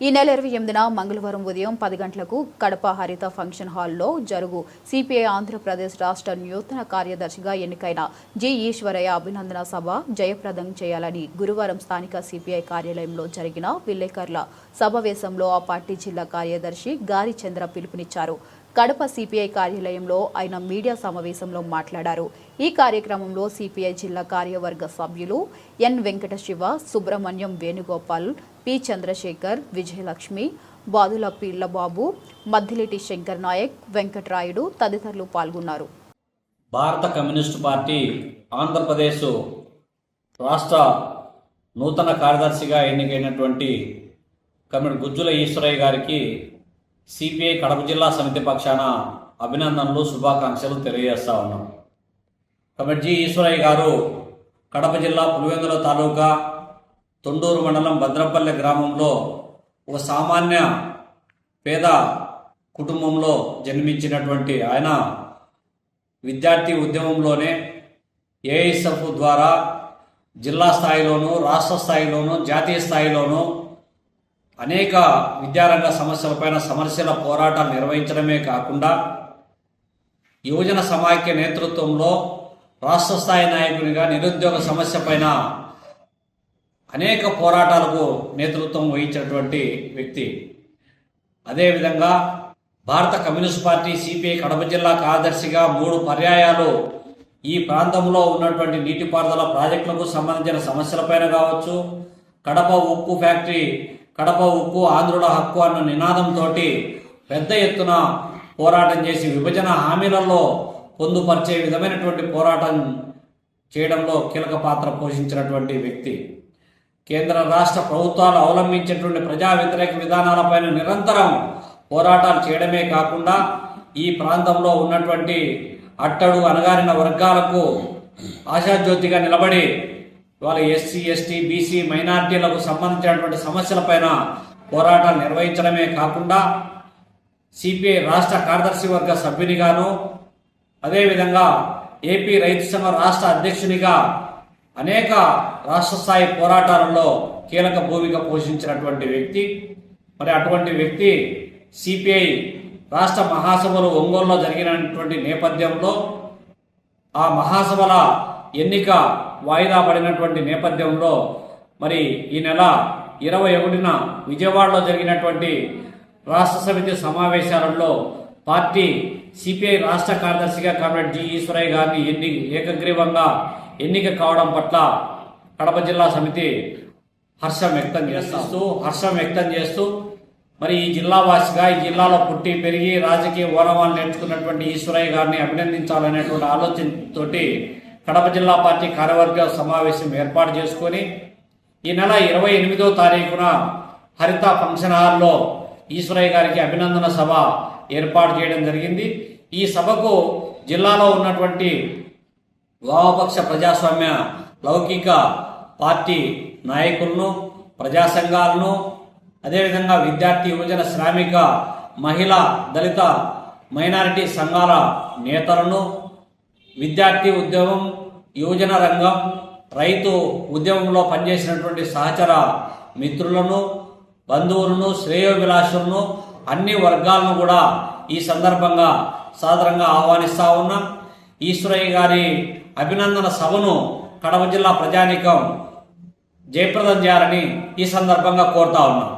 ఈ నెల ఇరవై ఎనిమిదిన మంగళవారం ఉదయం పది గంటలకు కడప హరిత ఫంక్షన్ హాల్లో జరుగు సిపిఐ ఆంధ్రప్రదేశ్ రాష్ట్ర నూతన కార్యదర్శిగా ఎన్నికైన జి ఈశ్వరయ్య అభినందన సభ జయప్రదం చేయాలని గురువారం స్థానిక సిపిఐ కార్యాలయంలో జరిగిన విలేకరుల సమావేశంలో ఆ పార్టీ జిల్లా కార్యదర్శి గారి చంద్ర పిలుపునిచ్చారు. కడప సిపిఐ కార్యాలయంలో ఆయన మీడియా సమావేశంలో మాట్లాడారు. ఈ కార్యక్రమంలో సిపిఐ జిల్లా కార్యవర్గ సభ్యులు ఎన్ వెంకట శివ సుబ్రహ్మణ్యం వేణుగోపాల్ పి చంద్రశేఖర్ విజయలక్ష్మి బాదుల పీళ్ళబాబు మద్దిలేటి శంకర్ నాయక్ వెంకట్రాయుడు తదితరులు పాల్గొన్నారు. భారత కమ్యూనిస్టు పార్టీ ఆంధ్రప్రదేశ్ రాష్ట్ర నూతన కార్యదర్శిగా ఎన్నికైనటువంటి కమ్యూనిస్ట్ గుజ్జుల ఈశ్వరయ్య గారికి సిపిఐ కడప జిల్లా సమితి పక్షాన అభినందనలు శుభాకాంక్షలు తెలియజేస్తా ఉన్నాం. కమిటీ ఈశ్వరయ్య గారు కడప జిల్లా పులివెందుల తాలూకా తొండూరు మండలం భద్రపల్లె గ్రామంలో ఒక సామాన్య పేద కుటుంబంలో జన్మించినటువంటి ఆయన విద్యార్థి ఉద్యమంలోనే ఏఐఎస్ఎఫ్ ద్వారా జిల్లా స్థాయిలోనూ రాష్ట్ర స్థాయిలోనూ జాతీయ స్థాయిలోనూ అనేక విద్యారంగ సమస్యలపైన సమస్యల పోరాటాలు నిర్వహించడమే కాకుండా యువజన సమాఖ్య నేతృత్వంలో రాష్ట్ర స్థాయి నాయకునిగా నిరుద్యోగ సమస్య పైన అనేక పోరాటాలకు నేతృత్వం వహించినటువంటి వ్యక్తి. అదేవిధంగా భారత కమ్యూనిస్ట్ పార్టీ సిపిఐ కడప జిల్లా కార్యదర్శిగా మూడు పర్యాయాలు ఈ ప్రాంతంలో ఉన్నటువంటి నీటిపారుదల ప్రాజెక్టులకు సంబంధించిన సమస్యలపైన కావచ్చు కడప ఉక్కు ఫ్యాక్టరీ కడప ఉక్కు ఆంధ్రుల హక్కు అన్న నినాదంతో పెద్ద ఎత్తున పోరాటం చేసి విభజన హామీలలో పొందుపరిచే విధమైనటువంటి పోరాటం చేయడంలో కీలక పాత్ర పోషించినటువంటి వ్యక్తి. కేంద్ర రాష్ట్ర ప్రభుత్వాలు అవలంబించేటువంటి ప్రజా వ్యతిరేక విధానాలపైన నిరంతరం పోరాటాలు చేయడమే కాకుండా ఈ ప్రాంతంలో ఉన్నటువంటి అట్టడు అణగారిన వర్గాలకు ఆశాజ్యోతిగా నిలబడి ఇవాళ ఎస్సీ ఎస్టీ బీసీ మైనార్టీలకు సంబంధించినటువంటి సమస్యలపైన పోరాటాలు నిర్వహించడమే కాకుండా సిపిఐ రాష్ట్ర కార్యదర్శి వర్గ సభ్యునిగాను అదేవిధంగా ఏపీ రైతు సంఘ రాష్ట్ర అధ్యక్షునిగా అనేక రాష్ట్ర స్థాయి పోరాటాలలో కీలక భూమిక పోషించినటువంటి వ్యక్తి. మరి అటువంటి వ్యక్తి సిపిఐ రాష్ట్ర మహాసభలు ఒంగోలులో జరిగినటువంటి నేపథ్యంలో ఆ మహాసభల ఎన్నిక వాయిదా పడినటువంటి నేపథ్యంలో మరి ఈ నెల ఇరవై ఒకటిన విజయవాడలో జరిగినటువంటి రాష్ట్ర సమితి సమావేశాలలో పార్టీ సిపిఐ రాష్ట్ర కార్యదర్శిగా కామ్రేడ్ జి ఈశ్వరయ్య గారిని ఎన్ని ఏకగ్రీవంగా ఎన్నిక కావడం పట్ల కడప జిల్లా సమితి హర్షం వ్యక్తం చేస్తూ. హర్షం వ్యక్తం చేస్తూ మరి ఈ జిల్లావాసిగా ఈ జిల్లాలో పుట్టి పెరిగి రాజకీయ ఓనవాళ్ళు నేర్చుకున్నటువంటి ఈశ్వరయ్య గారిని అభినందించాలనేటువంటి ఆలోచనతోటి కడప జిల్లా పార్టీ కార్యవర్గ సమావేశం ఏర్పాటు చేసుకొని ఈ నెల ఇరవై ఎనిమిదో తారీఖున హరిత ఫంక్షన్ హాల్లో ఈశ్వరయ్య గారికి అభినందన సభ ఏర్పాటు చేయడం జరిగింది. ఈ సభకు జిల్లాలో ఉన్నటువంటి వామపక్ష ప్రజాస్వామ్య లౌకిక పార్టీ నాయకులను ప్రజా సంఘాలను అదేవిధంగా విద్యార్థి యువజన శ్రామిక మహిళ దళిత మైనారిటీ సంఘాల నేతలను విద్యార్థి ఉద్యమం యువజన రంగం రైతు ఉద్యమంలో పనిచేసినటువంటి సహచర మిత్రులను బంధువులను శ్రేయోభిలాషులను అన్ని వర్గాలను కూడా ఈ సందర్భంగా సాదరంగా ఆహ్వానిస్తా ఉన్నాం. ఈశ్వరయ్య గారి అభినందన సభను కడప జిల్లా ప్రజానీకం జయప్రదం చేయాలని ఈ సందర్భంగా కోరుతా ఉన్నాం.